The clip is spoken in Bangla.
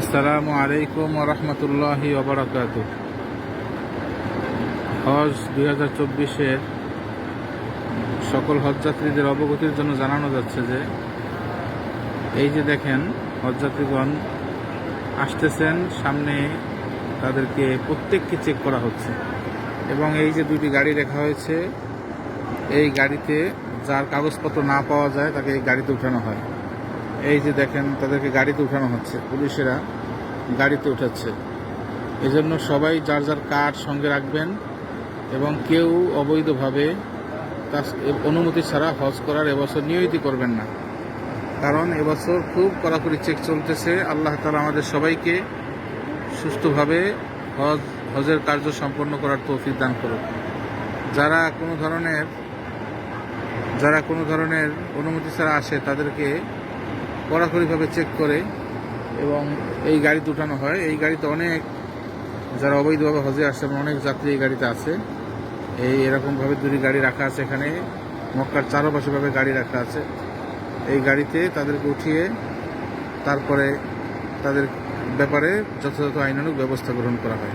আসসালামু আলাইকুম রহমতুল্লাহি ওবরাকাত হজ দুই হাজার চব্বিশের সকল হজযাত্রীদের অবগতির জন্য জানানো যাচ্ছে যে, এই যে দেখেন, হজযাত্রীগণ আসতেছেন, সামনে তাদেরকে প্রত্যেককে চেক করা হচ্ছে। এবং এই যে দুটি গাড়ি রাখা হয়েছে, এই গাড়িতে যার কাগজপত্র না পাওয়া যায়, তাকে এই গাড়িতে উঠানো হয়। এই যে দেখেন, তাদেরকে গাড়িতে উঠানো হচ্ছে, পুলিশেরা গাড়িতে উঠাচ্ছে। এজন্য সবাই যার যার কার্ড সঙ্গে রাখবেন এবং কেউ অবৈধভাবে তার অনুমতি ছাড়া হজ করার এবছর নিয়তি করবেন না। কারণ এবছর খুব কড়াকড়ি চেক চলতেছে। আল্লাহ তালা আমাদের সবাইকে সুস্থভাবে হজ, হজের কার্য সম্পন্ন করার তৌফিক দান করুন যারা কোনো ধরনের, যারা কোনো ধরনের অনুমতি ছাড়া আসে, তাদেরকে কড়াকড়িভাবে চেক করে এবং এই গাড়িতে উঠানো হয়। এই গাড়িতে অনেক যারা অবৈধভাবে হজে আসছেন অনেক যাত্রী এই গাড়িতে আছে। এই এরকমভাবে দুটি গাড়ি রাখা আছে এখানে। মক্কার চারপাশেভাবে গাড়ি রাখা আছে। এই গাড়িতে তাদেরকে উঠিয়ে তারপরে তাদের ব্যাপারে যথাযথ আইনানুগ ব্যবস্থা গ্রহণ করা হয়।